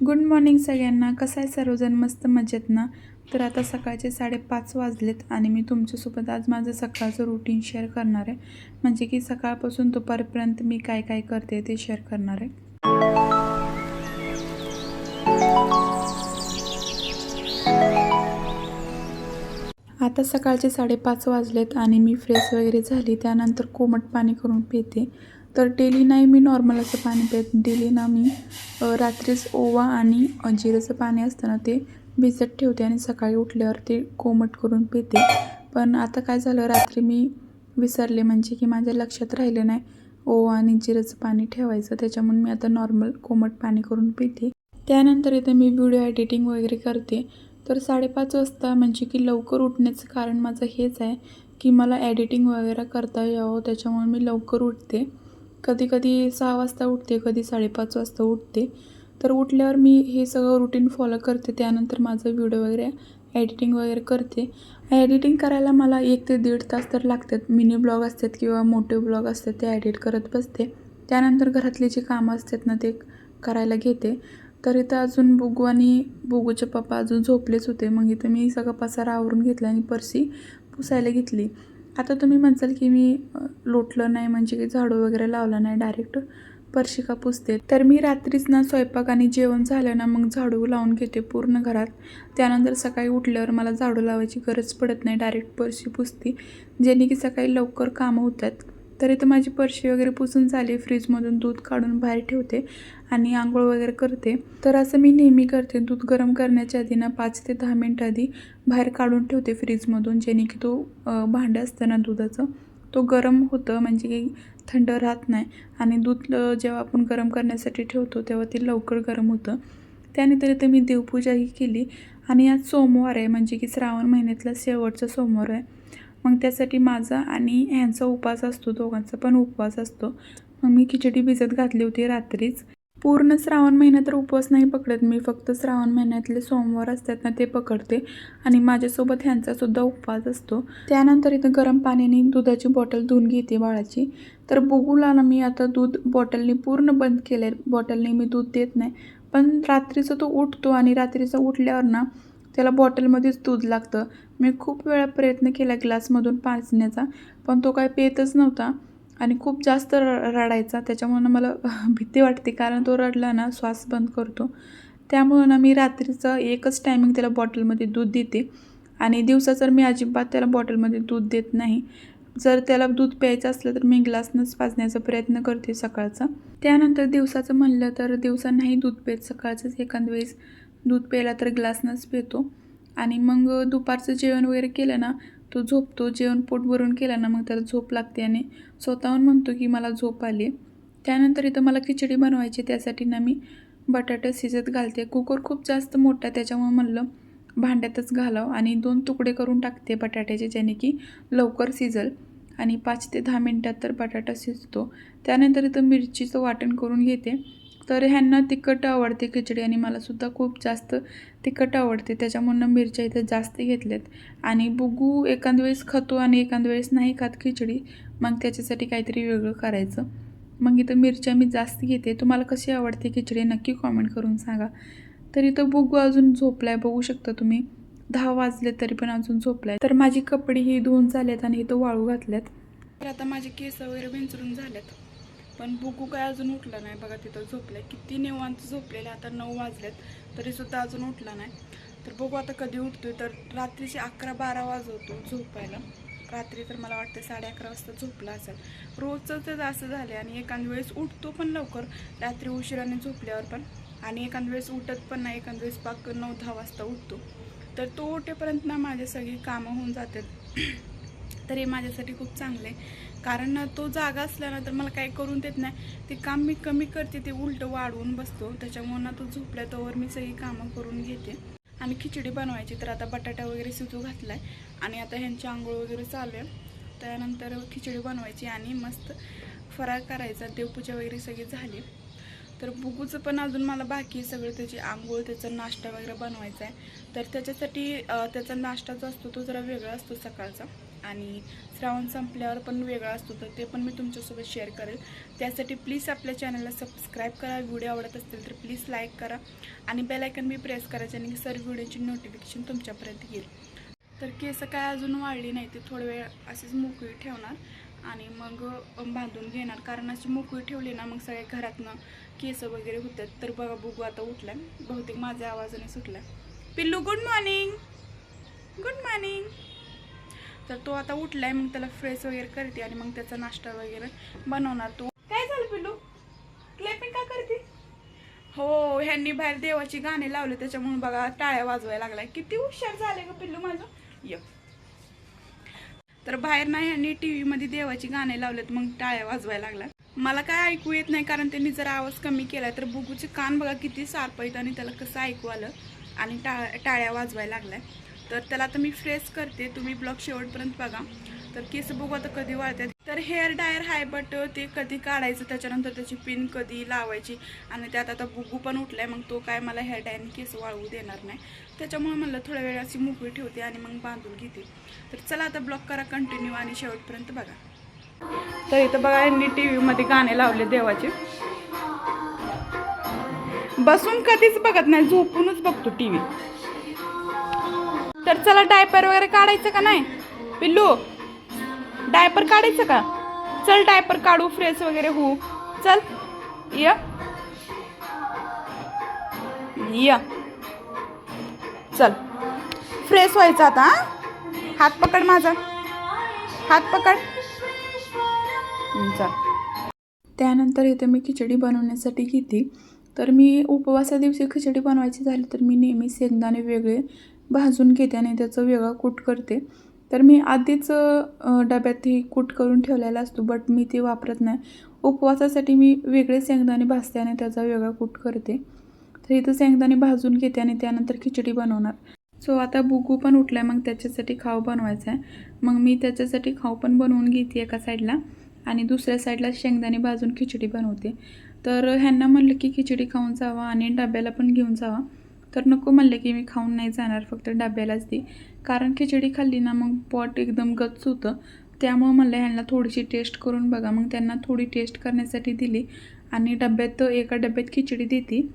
Good morning सगळ्यांना. कसं आहे सर्वजण? मस्त मजेत ना? तर आता सकाळचे साडेपाच वाजलेत आणि मी तुमच्यासोबत आज माझं सकाळचं रुटीन शेअर करणार आहे. म्हणजे की सकाळपासून दुपारपर्यंत मी काय काय करते ते शेअर करणार आहे. आता सकाळचे साडेपाच वाजलेत आणि मी फ्रेश वगैरे झाली. त्यानंतर कोमट पाणी करून पिते. तर डेली नाही मी नॉर्मल असं पाणी पित डेली ना मी रात्रीच ओवा आणि जिऱ्याचं पाणी असतं ना ते भिजत ठेवते आणि सकाळी उठल्यावर ते कोमट करून पिते. पण आता काय झालं रात्री मी विसरले म्हणजे की माझ्या लक्षात राहिले नाही ओवा आणि जिऱ्याचं पाणी ठेवायचं त्याच्यामुळे मी आता नॉर्मल कोमट पाणी करून पिते. त्यानंतर इथे मी व्हिडिओ एडिटिंग वगैरे करते. तर साडेपाच वाजता म्हणजे की लवकर उठण्याचं कारण माझं हेच आहे की मला एडिटिंग वगैरे करता यावं त्याच्यामुळे मी लवकर उठते. कधी कधी सहा वाजता उठते कधी साडेपाच वाजता उठते. तर उठल्यावर मी हे सगळं रुटीन फॉलो करते. त्यानंतर माझं व्हिडिओ वगैरे एडिटिंग वगैरे करते. एडिटिंग करायला मला एक ते दीड तास तर लागतात. मिनी ब्लॉग असतात किंवा मोठे ब्लॉग असतात ते एडिट करत बसते. त्यानंतर घरातली जी कामं असतात ना ते करायला घेते. तर इथं अजून बुगू आणि बुगूचे पप्पा अजून झोपलेच होते. मग इथं मी सगळं पसारा आवरून घेतला आणि पर्सी पुसायला घेतली. आता तुम्ही म्हणसाल की मी लोटलं नाही म्हणजे की झाडू वगैरे लावला नाही डायरेक्ट परशी का पुसते तर मी रात्रीच ना स्वयंपाक आणि जेवण झालं ना मग झाडू लावून घेते पूर्ण घरात. त्यानंतर सकाळी उठल्यावर मला झाडू लावायची गरज पडत नाही डायरेक्ट परशी पुसते. जेणे की सकाळी लवकर कामं होतात. तर इथं माझी परशी वगैरे पुसून झाली फ्रीजमधून दूध काढून बाहेर ठेवते आणि आंघोळ वगैरे करते. तर असं मी नेहमी करते दूध गरम करण्याच्या आधी ना पाच ते दहा मिनटं आधी बाहेर काढून ठेवते फ्रीजमधून जेणे की तो भांडं असतं ना दुधाचं तो गरम होतं म्हणजे की थंड राहत नाही आणि दूध जेव्हा आपण गरम करण्यासाठी ठेवतो तेव्हा ते लवकर गरम होतं. त्यानंतर इथं मी देवपूजाही केली आणि आज सोमवार आहे म्हणजे की श्रावण महिन्यातला शेवटचा सोमवार आहे. मग त्यासाठी माझा आणि ह्यांचा उपवास असतो दोघांचा पण उपवास असतो. मग मी खिचडी भिजत घातली होती रात्रीच. पूर्ण श्रावण महिना तर उपवास नाही पकडत मी फक्त श्रावण महिन्यातले सोमवार असतात ना ते पकडते. आणि माझ्यासोबत ह्यांचासुद्धा उपवास असतो. त्यानंतर इथं गरम पाण्याने दुधाची बॉटल धुवून घेते बाळाची. तर बघूला ना मी आता दूध बॉटलने पूर्ण बंद केले बॉटलने मी दूध देत नाही. पण रात्रीचा तो उठतो आणि रात्रीचा उठल्यावर ना त्याला बॉटलमध्येच दूध लागतं. मी खूप वेळा प्रयत्न केला ग्लासमधून पाजण्याचा पण तो काय पेतच नव्हता आणि खूप जास्त र रडायचा. त्याच्यामुळं मला भीती वाटते कारण तो रडला ना श्वास बंद करतो. त्यामुळं ना मी रात्रीचं एकच टायमिंग त्याला बॉटलमध्ये दूध देते. आणि दिवसा जर मी अजिबात त्याला बॉटलमध्ये दूध देत नाही जर त्याला दूध प्यायचं असलं तर मी ग्लासनंच पाजण्याचा प्रयत्न करते सकाळचा. त्यानंतर दिवसाचं म्हणलं तर दिवसा नाही दूध पेत सकाळचंच एखाद वेळेस दूध प्यायला तर ग्लासनंच पितो. आणि मग दुपारचं जेवण वगैरे केलं ना तो झोपतो. जेवण पोट भरून केलं ना मग त्याला झोप लागते आणि स्वतःहून म्हणतो की मला झोप आली. त्यानंतर इथं मला खिचडी बनवायची त्यासाठी ना मी बटाटे शिजत घालते. कुकर खूप जास्त मोठा त्याच्यामुळे म्हणलं भांड्यातच घालावं आणि दोन तुकडे करून टाकते बटाट्याचे ज्याने की लवकर शिजल. आणि पाच ते दहा मिनटात तर बटाटा शिजतो. त्यानंतर इथं मिरचीचं वाटण करून घेते. तर ह्यांना तिखट आवडते खिचडी आणि मलासुद्धा खूप जास्त तिखट आवडते. त्याच्यामुळं मिरच्या इथं जास्त घेतल्यात. आणि बुगू एखाद वेळेस खातो आणि एखाद वेळेस नाही खात खिचडी मग त्याच्यासाठी काहीतरी वेगळं करायचं. मग इथं मिरच्या मी जास्त घेते. तुम्हाला कशी आवडते खिचडी नक्की कॉमेंट करून सांगा. तर इथं बुगू अजून झोपला आहे बघू शकता तुम्ही. दहा वाजले तरी पण अजून झोपलाय. तर माझी कपडे ही धुवून झाल्यात आणि इथं वाळू घातल्यात. तर आता माझे केस वगैरे विंचरून झालेत पण बुकू काय अजून उठला नाही बघा तिथं झोपलाय. किती निवांत झोपलेले आता नऊ वाजलेत तरी सुद्धा अजून उठला नाही. तर बघू आता कधी उठतोय. तर रात्रीचे अकरा बारा वाजवतो झोपायला. रात्री तर मला वाटतं साडे अकरा वाजता झोपला असेल. रोजचं तर असं झालं आणि एखाद वेळेस उठतो पण लवकर. रात्री उशिराने झोपल्यावर पण. आणि एखाद वेळेस उठत पण नाही एखाद वेळेस पाक नऊ दहा वाजता उठतो. तर तो उठेपर्यंत ना माझे सगळी कामं होऊन जातात. तर हे माझ्यासाठी खूप चांगलं आहे कारण तो जागा असल्यानं तर मला काही करून देत नाही. ते काम मी कमी करते ते उलटं वाढवून बसतो. त्याच्यामुळं ना तो झोपल्या तोवर मी सगळी कामं करून घेते. आणि खिचडी बनवायची तर आता बटाटा वगैरे शिजू घातलाय. आणि आता ह्यांची आंघोळ वगैरे चालू आहे त्यानंतर खिचडी बनवायची आणि मस्त फराळ करायचा. देवपूजा वगैरे सगळी झाली. तर बुगूचं पण अजून मला बाकी सगळं. त्याची आंघोळ त्याचा नाश्ता वगैरे बनवायचा आहे. तर त्याच्यासाठी त्याचा नाश्ता जो असतो तो जरा वेगळा असतो सकाळचा. आणि श्रावण संपल्यावर पण वेगळा असतो तर ते पण मी तुमच्यासोबत शेअर करेल. त्यासाठी प्लीज आपल्या चॅनलला सबस्क्राईब करा. व्हिडिओ आवडत असतील तर प्लीज लाईक करा. आणि बेलायकन मी प्रेस करा आणि सर्व व्हिडिओची नोटिफिकेशन तुमच्यापर्यंत येईल. तर केस काय अजून वाढली नाही ते थोडं वेळ असेच मोकळी ठेवणार. आणि मग बांधून घेणार. कारण अशी मोकळी ठेवली ना मग सगळ्या घरातनं केस वगैरे होतात तर बघा बुगू आता उठलाय. बहुतेक माझ्या आवाजाने सुटलाय. पिल्लू गुड मॉर्निंग गुड मॉर्निंग तर तो आता उठलाय मग त्याला फ्रेश वगैरे करते आणि मग त्याचा नाश्ता वगैरे बनवणार तो. काय झालं पिल्लू? क्लेपिंग का करते? हो ह्यांनी बाहेर देवाची गाणी लावले त्याच्यामुळे बघा टाळ्या वाजवायला लागलाय. किती हुशार झाले ग पिल्लू माझं. य. तर बाहेर नाही ह्यांनी टी व्हीमध्ये देवाची गाणी लावलेत मग टाळ्या वाजवायला लागल्या. मला काय ऐकू येत नाही कारण त्यांनी जर आवाज कमी केला तर बुगूचे कान बघा किती सार्प आणि त्याला कसं ऐकू आलं. आणि टा टाळ्या वाजवायला लागल्या. तर त्याला आता मी फ्रेश करते. तुम्ही ब्लॉग शेवटपर्यंत बघा. तर केस बघू आता कधी वाळतात. तर हेअर डायर आहे बट ते कधी काढायचं त्याच्यानंतर त्याची पिन कधी लावायची आणि त्यात आता बुगू पण उठलाय. मग तो काय मला हेअर डायरने केस वाळवू देणार नाही. त्याच्यामुळे म्हणलं थोड्या वेळ अशी मोकळी ठेवते आणि मग बांधून घेते. तर चला आता ब्लॉक करा कंटिन्यू आणि शेवटपर्यंत बघा. तर इथं बघा यांनी टी व्हीमध्ये गाणे लावले देवाचे. बसून कधीच बघत नाही झोपूनच बघतो टी व्ही तर चला डायपर वगैरे काढायचं का नाही? पिल्लू डायपर काढायचं का? चल डायपर काढू फ्रेश वगैरे होऊ. चल य. य. चल. फ्रेश व्हायचं आता हात पकड माझा. हात पकड. चा त्यानंतर इथे मी खिचडी बनवण्यासाठी घेते. तर मी उपवासा दिवशी खिचडी बनवायची झाली तर मी नेहमी शेंगदाणे वेगळे भाजून घेते आणि त्याचं वेगळं कूट करते. तर मी आधीच डब्यात ही कूट करून ठेवलेला असतो बट मी ते वापरत नाही. उपवासासाठी मी वेगळे शेंगदाणे भाजते आणि त्याचा वेगळा कूट करते. तर इथं शेंगदाणे भाजून घेते आणि त्यानंतर खिचडी बनवणार. सो आता बुगू पण उठलाय मग त्याच्यासाठी खाऊ बनवायचा आहे मग मी त्याच्यासाठी खाऊ पण बनवून घेते एका साईडला आणि दुसऱ्या साईडला शेंगदाणे भाजून खिचडी बनवते. तर ह्यांना म्हणलं की खिचडी खाऊन जावा आणि डब्याला पण घेऊन जावा. तर नको म्हणलं की मी खाऊन नाही जाणार फक्त डब्यालाच दे. कारण खिचडी खाल्ली ना मग पोट एकदम गच्च होतं. त्यामुळं म्हणलं ह्यांना थोडीशी टेस्ट करून बघा. मग त्यांना थोडी टेस्ट करण्यासाठी दिली आणि डब्यात एका डब्यात खिचडी देते.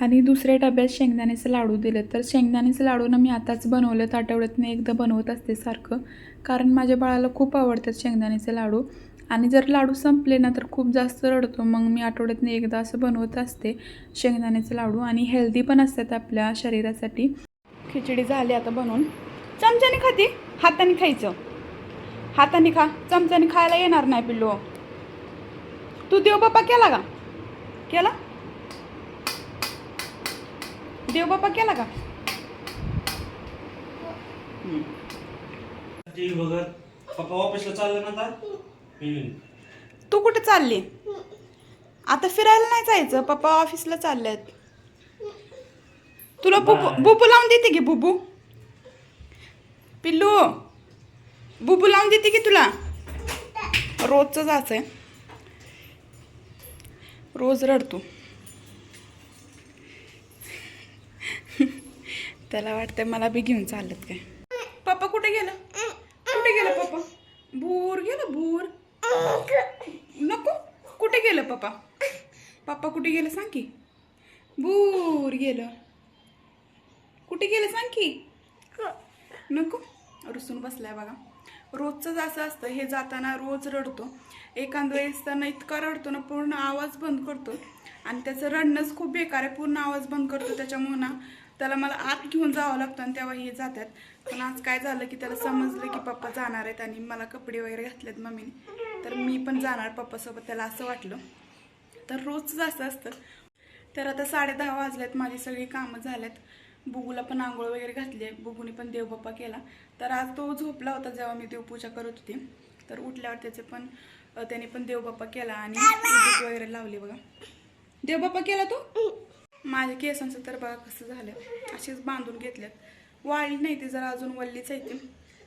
आणि दुसऱ्या डब्यात शेंगदाण्याचं लाडू दिलं. तर शेंगदाण्याचं लाडू ना मी आताच बनवलं तर आठवड्यातनं एकदा बनवत असते सारखं. कारण माझ्या बाळाला खूप आवडतात शेंगदाण्याचे लाडू. आणि जर लाडू संपले ना तर खूप जास्त रडतो. मग मी आठवड्यातनं एकदा असं बनवत असते शेंगदाण्याचे लाडू. आणि हेल्दी पण असतात आपल्या शरीरासाठी. खिचडी झाली आता बनवून. चमच्याने खाते हाताने खायचं. हाताने खा. चमच्याने खायला येणार नाही पिल्लू. तू देव बाप्पा केला का? केला? देव बाप्पा केला का? बघत पप्पा ऑफिसला चाललं ना आता? तू कुठे चालली? आता फिरायला नाही जायचं. पप्पा ऑफिसला चाललेत. तुला बुबू. बुबू लावून देते की बुबू? पिल्लू बुबू लावून देते की तुला? रोजच आहे रोज रडतो त्याला वाटतंय मला बी घेऊन चालत काय. पप्पा कुठे गेलं कुठे गेलं पप्पा भूर गेलं भूर नको कुठे गेलं पप्पा. पप्पा कुठे गेलं सांग की? भूर गेलं. कुठे गेलं सांग की? नको. रुसून बसलाय बघा. रोजच असं असतं हे जाताना रोज रडतो. एखाद्या वेळेस त्यांना इतका रडतो ना पूर्ण आवाज बंद करतो. आणि त्याचं रडणंच खूप बेकार आहे पूर्ण आवाज बंद करतो त्याच्यामुळं ना त्याला मला आत घेऊन जावं लागतं आणि तेव्हा हे जातात. पण आज काय झालं की त्याला समजलं की पप्पा जाणार आहेत आणि मला कपडे वगैरे घातलेत मम्मीने. तर मी पण जाणार पप्पासोबत त्याला असं वाटलं. तर रोजच असं असतं. तर आता साडे दहा वाजल्यात माझी सगळी कामं झाल्यात बुगूला पण आंघोळ वगैरे घातली आहे बुगूने पण देवबाप्पा केला. तर आज तो झोपला होता जेव्हा मी देवपूजा करत होती. तर उठल्यावर त्याचे पण त्याने पण देवबाप्पा केला आणि वगैरे लावली बघा. देवबाप्पा केला तो? माझ्या केसांचं तर बघा कसं झालं. असेच बांधून घेतल्यात वाळली नाही ती जरा अजून वल्लीच आहे ती.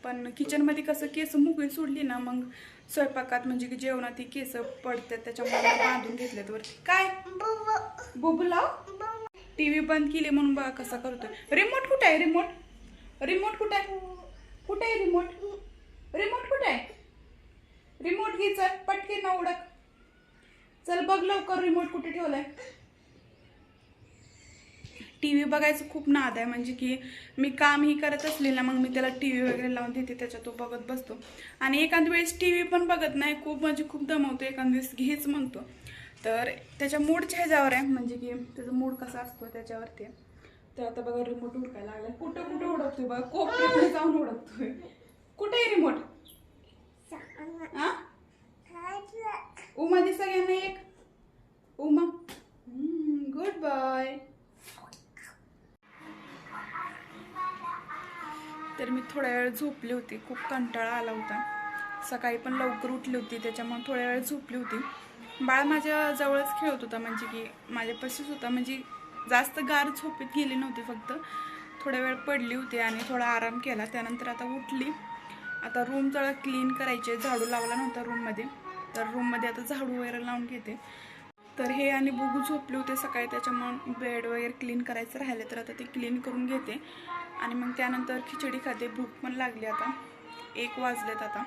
पण किचनमध्ये कसं केस मुकळी सोडली ना मग स्वयंपाकात म्हणजे की जेवणात ती केस पडतात त्याच्यामुळे बांधून घेतल्यात वरती. काय? बुबू टीव्ही बंद केली म्हणून बघा कसा करतोय. रिमोट कुठे आहे? रिमोट? रिमोट कुठे आहे? कुठे आहे रिमोट? रिमोट कुठे आहे? रिमोट घे चल पटके ना उडक चल बघ लवकर रिमोट कुठे ठेवलाय. टी व्ही बघायचं खूप नाद आहे. म्हणजे की मी कामही करत असले ना मग मी त्याला टी व्ही वगैरे लावून देते त्याच्यात तो बघत बसतो. आणि एखाद वेळेस टी व्ही पण बघत नाही खूप म्हणजे खूप दमवतो. एखाद वेळेस घेच म्हणतो. तर त्याच्या मूडच्या ह्याच्यावर आहे. म्हणजे की त्याचा मूड कसा असतो त्याच्यावरती. तर आता बघा रिमोट उडकायला लागला कुठं कुठं उडकतोय बघा? कोपऱ्यात जाऊन उडकतोय कुठे आहे रिमोट उमा दे सगळ्यांना एक. उमा. गुड बाय तर मी थोड्या वेळ झोपली होती. खूप कंटाळा आला होता. सकाळी पण लवकर उठली होती त्याच्यामुळे थोड्या वेळ झोपली होती. बाळ माझ्या जवळच खेळत होता म्हणजे की माझ्यापाशीच होता. म्हणजे जास्त गार झोपीत गेली नव्हती फक्त. थोड्या वेळ पडली होती आणि थोडा आराम केला. त्यानंतर आता उठली. आता रूम जरा क्लीन करायचे. झाडू लावला नव्हता रूममध्ये तर रूममध्ये आता झाडू वगैरे लावून घेते. तर हे आणि बुगू झोपले होते सकाळी. त्याच्यामुळे बेड वगैरे क्लीन करायचं राहिले तर आता ते क्लीन करून घेते. आणि मग त्यानंतर खिचडी खाते. भूक पण लागली आता. एक वाजलेत आता.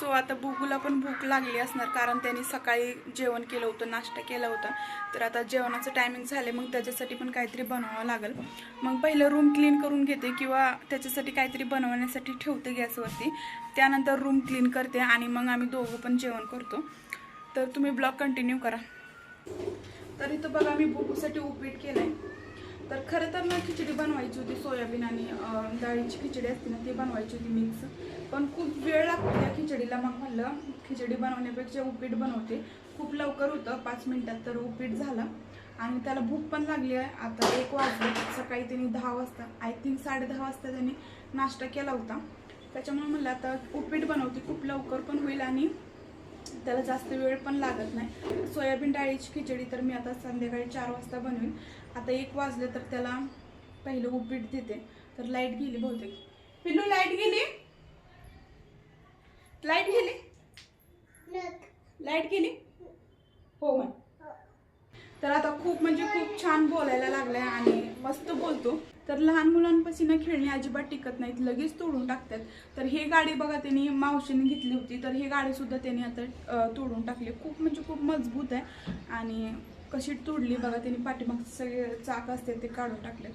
सो आता बुगूला पण भूक लागली असणार कारण त्यांनी सकाळी जेवण केलं होतं नाश्ता केला होता. तर आता जेवणाचं टायमिंग झालं मग त्याच्यासाठी पण काहीतरी बनवावं लागेल. मग पहिलं रूम क्लीन करून घेते किंवा त्याच्यासाठी काहीतरी बनवण्यासाठी ठेवते गॅसवरती. त्यानंतर रूम क्लीन करते आणि मग आम्ही दोघं पण जेवण करतो. तर तुम्ही ब्लॉग कंटिन्यू करा. तर इथं बघा मी बुगूसाठी उपीट आहे तर खरं तर ना खिचडी बनवायची होती सोयाबीन आणि डाळीची खिचडी असते ना ती बनवायची होती मिक्स पण खूप वेळ लागतो त्या खिचडीला. मग म्हणलं खिचडी बनवण्यापेक्षा उपीट बनवते. खूप लवकर होतं पाच मिनटात तर उपीट झालं. आणि त्याला भूक पण लागली आहे. आता एक वाजले सकाळी त्यांनी दहा वाजता आय थिंक साडे दहा वाजता त्यांनी नाश्ता केला होता. त्याच्यामुळे म्हणलं आता उपीट बनवते खूप लवकर पण होईल आणि त्याला जास्त वेळ पण लागत नाही. सोयाबीन डाळीची खिचडी तर मी आता संध्याकाळी चार वाजता बनवेन. आता एक वाजले तर त्याला पहिलं उपीट देते. तर लाइट गेली बहुतेक. पिल्लू लाइट गेली? लाइट गेली? लाइट गेली? हो मग तर आता खूप म्हणजे खूप छान बोलायला लागलाय आणि मस्त बोलतो. तर लहान मुलांपासून खेळणी अजिबात टिकत नाहीत लगेच तोडून टाकतात. तर हे गाडी बघा त्यांनी मावशीने घेतली होती तर ही गाडीसुद्धा त्यांनी आता तोडून टाकली. खूप म्हणजे खूप मजबूत आहे. आणि कशी तोडली बघा त्यांनी पाठीमागचे सगळे चाक असते ते काढून टाकले.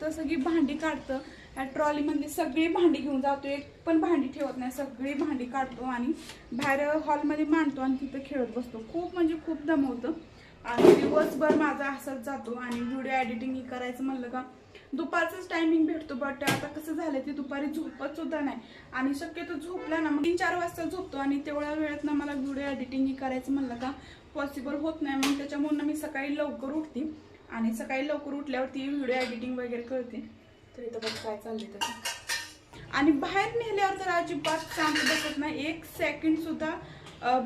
तर सगळी भांडी काढतं. या ट्रॉलीमध्ये सगळी भांडी घेऊन जातो एक पण भांडी ठेवत नाही सगळी भांडी काढतो आणि बाहेर हॉलमध्ये मांडतो आणि तिथं खेळत बसतो. खूप म्हणजे खूप दमवतं. आणि दिवसभर माझा असाच जातो आणि व्हिडिओ एडिटिंगही करायचं म्हणलं का दुपारचंच टायमिंग भेटतो बट आता कसं झालं ते दुपारी झोपत सुद्धा नाही. आणि शक्यतो झोपला ना मग तीन चार वाजता झोपतो आणि तेवढ्या वेळात ना मला व्हिडिओ एडिटिंगही करायचं म्हणलं का पॉसिबल होत नाही. मग त्याच्यामुळे मी सकाळी लवकर उठते आणि सकाळी लवकर उठल्यावरती व्हिडिओ एडिटिंग वगैरे करते. तर इथं बघ काय चाललंय त्याचं. आणि बाहेर नेल्यावर तर अजिबात शांत बसत नाही. एक सेकंड सुद्धा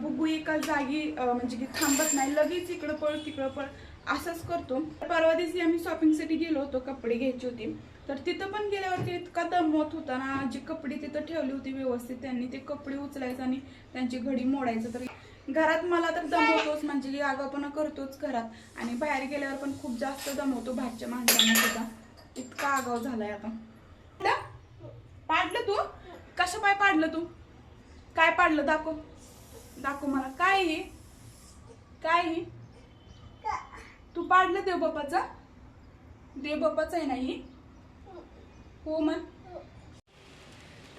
बुबू एका जागी म्हणजे की थांबत नाही. लगेच इकडं पळ तिकडं पळ. असंच करतो. परवा दिवशी आम्ही शॉपिंगसाठी गेलो होतो कपडे घ्यायची होती. तर तिथं पण गेल्यावरती इतका दमवत होता ना जी कपडे तिथं ठेवली होती व्यवस्थित त्यांनी ते कपडे उचलायचं आणि त्यांची घडी मोडायचं. तर घरात मला तर दमवतोच म्हणजे की आगाऊपणा करतोच घरात. आणि बाहेर गेल्यावर पण खूप जास्त दमवतो बाहेरच्या माणसांना सुद्धा. इतका आगाव झालाय आता. पाडलं? पाडलं तू? कसं पाय पाडलं तू? काय पाडलं? दाखव. दाखव मला. काय हे? काय हे? तू पाडलं देव बाप्पाचा देव बाप्पाचा आहे नाही हो? मग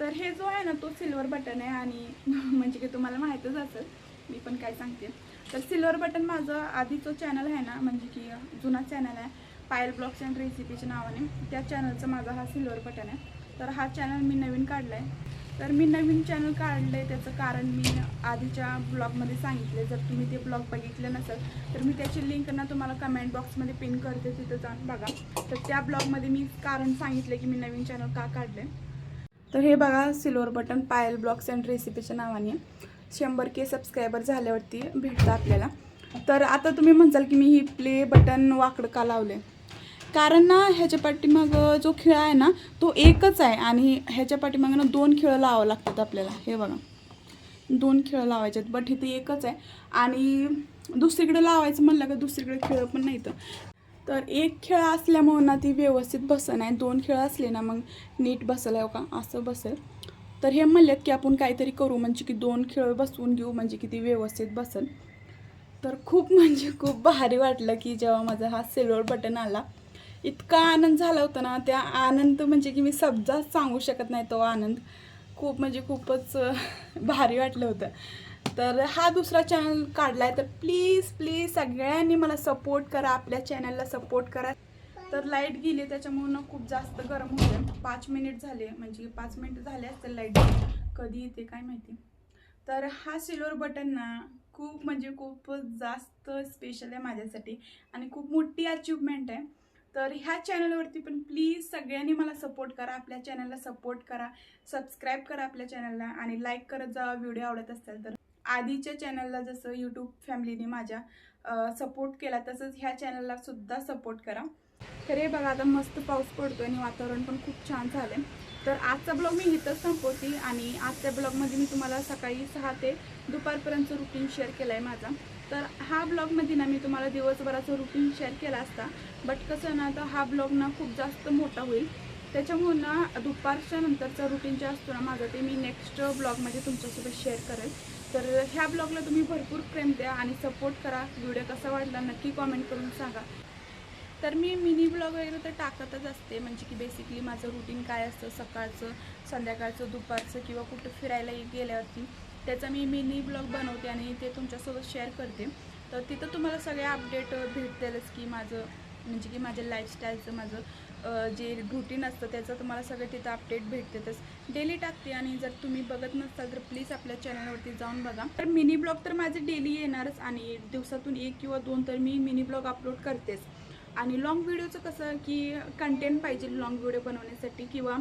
तर हे जो आहे ना तो सिल्वर बटन आहे आणि म्हणजे की तुम्हाला माहीतच असेल मी पण काय सांगते. तर सिल्वर बटन माझं आधीचं चॅनल आहे ना म्हणजे की जुना चॅनल आहे पायल ब्लॉग्स अँड रेसिपीच्या नावाने. त्या चॅनलचं माझा हा सिल्वर बटन आहे. तर हा चॅनल मी नवीन काढला आहे तर मी नवीन चॅनल काढलं आहे त्याचं कारण मी आधीच्या ब्लॉगमध्ये सांगितले जर तुम्ही ते ब्लॉग बघितलं नसेल तर मी त्याची लिंक ना तुम्हाला कमेंट बॉक्समध्ये पिन करते तिथं जाऊन बघा. तर त्या ब्लॉगमध्ये मी कारण सांगितलं की मी नवीन चॅनल का काढले तर हे बघा silver button Payal vlogs and रेसिपीच्या नावाने. शंभर के सबस्क्रायबर झाल्यावरती भेटतं आपल्याला. तर आता तुम्ही म्हणसाल की मी ही प्ले बटन वाकडं का लावले कारण ना ह्याच्या पाठीमागं जो खेळ आहे ना तो एकच आहे. आणि ह्याच्या पाठीमागं ना दोन खेळ लावावं लागतात आपल्याला. हे बघा. दोन खेळ लावायचे आहेत. बट इथे एकच आहे. आणि दुसरीकडे लावायचं म्हणलं का दुसरीकडे खेळ पण नाही तर तर एक खेळ असल्यामुळं ना ती व्यवस्थित बसन आहे दोन खेळ असले ना मग नीट बसेल आहे हो का? असं बसेल. तर हे म्हणलेत की आपण काहीतरी करू. म्हणजे की दोन खेळ बसवून घेऊ. म्हणजे की ती व्यवस्थित बसेल. तर खूप म्हणजे खूप भारी वाटलं की जेव्हा माझा हा सिल्वर बटन आला इतका आनंद झाला होता ना त्या आनंद म्हणजे की मी शब्दात सांगू शकत नाही तो आनंद. खूप म्हणजे खूपच भारी वाटलं होतं. तर हा दुसरा चॅनल काढला आहे तर प्लीज प्लीज सगळ्यांनी मला सपोर्ट करा आपल्या चॅनलला सपोर्ट करा. तर लाइट गेली त्याच्यामुळं खूप जास्त गरम होतं पाच मिनिट झाले म्हणजे पाच मिनिट झाले असतील लाइट कधी येते काय माहिती? तर हा सिल्वर बटन ना खूप म्हणजे खूप जास्त स्पेशल आहे माझ्यासाठी. आणि खूप मोठी अचिव्हमेंट आहे. तर ह्या चॅनलवरती पण प्लीज सगळ्यांनी मला सपोर्ट करा. आपल्या चॅनलला सपोर्ट करा. सबस्क्राईब करा आपल्या चॅनलला आणि लाईक करत जा. व्हिडिओ आवडत असेल तर. आधीच्या चॅनलला जसं यूट्यूब फॅमिलीने माझ्या सपोर्ट केला तसंच ह्या चॅनलला सुद्धा सपोर्ट करा. तर हे बघा आता मस्त पाऊस पडतो आणि वातावरण पण खूप छान झालं तर आजचा ब्लॉग मी इथंच संपवते आणि आजच्या ब्लॉगमध्ये मी तुम्हाला सकाळी सहा ते दुपारपर्यंतचं रुटीन शेअर केलं आहे माझा. तर हा ब्लॉगमध्ये ना मी तुम्हाला दिवसभराचं रुटीन शेअर केला असता. बट कसं ना तर हा ब्लॉग ना खूप जास्त मोठा होईल. त्याच्यामुळं ना दुपारच्या नंतरचा रुटीन जे असतो ना माझा ते मी नेक्स्ट ब्लॉगमध्ये तुमच्यासोबत शेअर करेल. तर ह्या ब्लॉगला तुम्ही भरपूर प्रेम द्या आणि सपोर्ट करा. व्हिडिओ कसा वाटला नक्की कॉमेंट करून सांगा. तर मी मिनी ब्लॉग वगैरे तर टाकतच असते. म्हणजे की बेसिकली माझं रुटीन काय असतं सकाळचं संध्याकाळचं दुपारचं किंवा कुठं फिरायला गेल्यावरती. त्याचा मी मिनी ब्लॉग बनवते आणि ते तुमच्यासोबत शेअर करते. तर तिथं तुम्हाला सगळे अपडेट भेटतीलच की माझं म्हणजे की माझ्या लाईफस्टाईलचं माझं जे रुटीन असतं त्याचं तुम्हाला सगळं तिथं अपडेट भेटतेच डेली टाकते आणि जर तुम्ही बघत नसाल तर प्लीज आपल्या चॅनलवरती जाऊन बघा. तर मिनी ब्लॉग तर माझे डेली येणारच आणि दिवसातून एक किंवा दोन तर मी मिनी ब्लॉग अपलोड करतेच. आणि लॉंग व्हिडिओचं कसं की कंटेंट पाहिजे लॉंग व्हिडिओ बनवण्यासाठी किंवा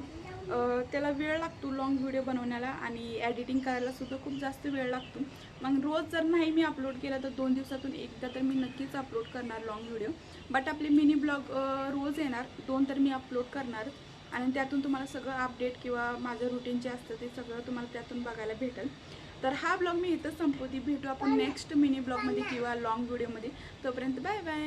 त्याला वेळ लागतो लॉंग व्हिडिओ बनवण्याला आणि एडिटिंग करायला सुद्धा खूप जास्त वेळ लागतो. मग रोज जर नाही मी अपलोड केला तर दोन दिवसातून एकदा तर मी नक्कीच अपलोड करणार लॉंग व्हिडिओ बट आपले मिनी ब्लॉग रोज येणार दोन तर मी अपलोड करणार. आणि त्यातून तुम्हाला सगळं अपडेट किंवा माझं रुटीन जे असतं ते सगळं तुम्हाला त्यातून बघायला भेटेल. तर हा ब्लॉग मी इथं संपवते. भेटू आपण नेक्स्ट मिनी ब्लॉगमध्ये किंवा लॉंग व्हिडिओमध्ये तोपर्यंत बाय बाय